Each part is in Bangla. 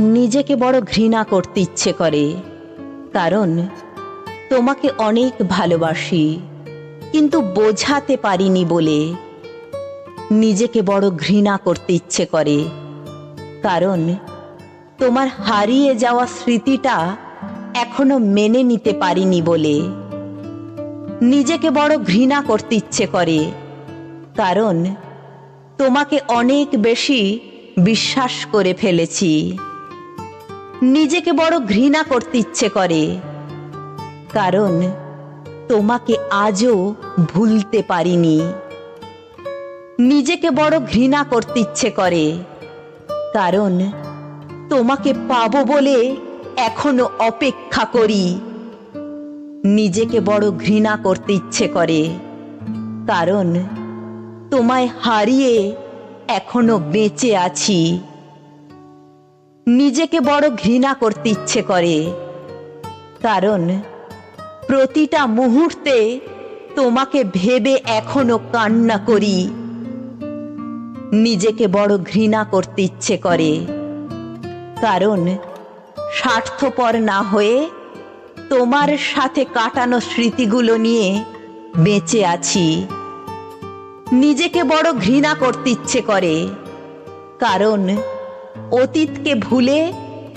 নিজেকে বড় ঘৃণা করতে ইচ্ছে করে। কারণ, তোমাকে অনেক ভালোবাসি, কিন্তু বোঝাতে পারিনি বলে। নিজেকে বড় ঘৃণা করতে ইচ্ছে করে। কারণ, তোমার হারিয়ে যাওয়া স্মৃতিটা এখনও মেনে নিতে পারিনি বলে। নিজেকে বড় ঘৃণা করতে ইচ্ছে করে। কারণ, তোমাকে অনেক বেশি বিশ্বাস করে ফেলেছি। নিজেকে বড় ঘৃণা করতে ইচ্ছে করে। কারণ তোমাকে আজও ভুলতে পারিনি। নিজেকে বড় ঘৃণা করতে ইচ্ছে করে। কারণ তোমাকে পাবো বলে এখনও অপেক্ষা করি। নিজেকে বড় ঘৃণা করতে ইচ্ছে করে। কারণ তোমায় হারিয়ে এখনও বেঁচে আছি। নিজেকে বড় ঘৃণা করতে ইচ্ছে করে। কারণ প্রতিটা মুহূর্তে তোমাকে ভেবে এখনও কান্না করি। নিজেকে বড় ঘৃণা করতে ইচ্ছে করে। কারণ স্বার্থপর না হয়ে তোমার সাথে কাটানো স্মৃতিগুলো নিয়ে বেঁচে আছি। নিজেকে বড় ঘৃণা করতে ইচ্ছে করে। কারণ অতীতকে ভুলে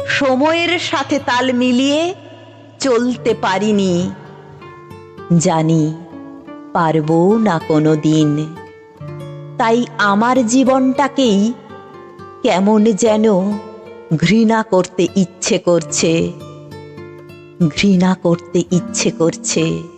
সময়ের সাথে তাল মিলিয়ে চলতে পারিনি। জানি পারব না কোনো দিন তাই আমার জীবনটাকেই কেমন যেন ঘৃণা করতে ইচ্ছে করছে। ঘৃণা করতে ইচ্ছে করছে।